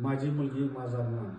माझी मुलगी माझा मान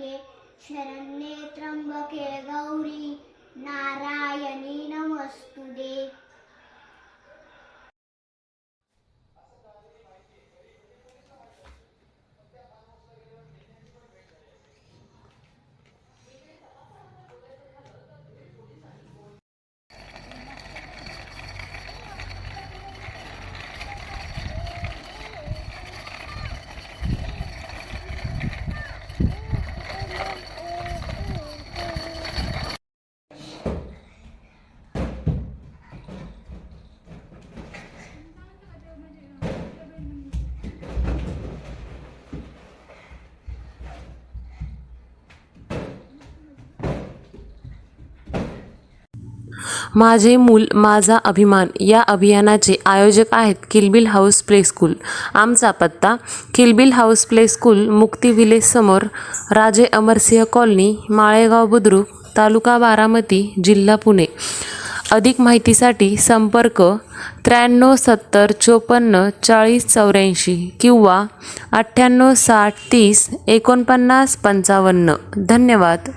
के शरण्ये त्र्यम्बके गौरी। माझे मूल माझा अभिमान या अभियानाचे आयोजक आहेत किलबिल हाऊस प्ले स्कूल. आमचा पत्ता Kilbil house play school Mukti village समोर राजे अमरसिंह कॉलनी माळेगाव बुद्रुक तालुका बारामती जिल्हा पुणे. अधिक माहितीसाठी संपर्क त्र्याण्णव सत्तर चोपन्न चाळीस चौऱ्याऐंशी किंवा अठ्ठ्याण्णव साठ तीस एकोणपन्नास पंचावन्न. धन्यवाद.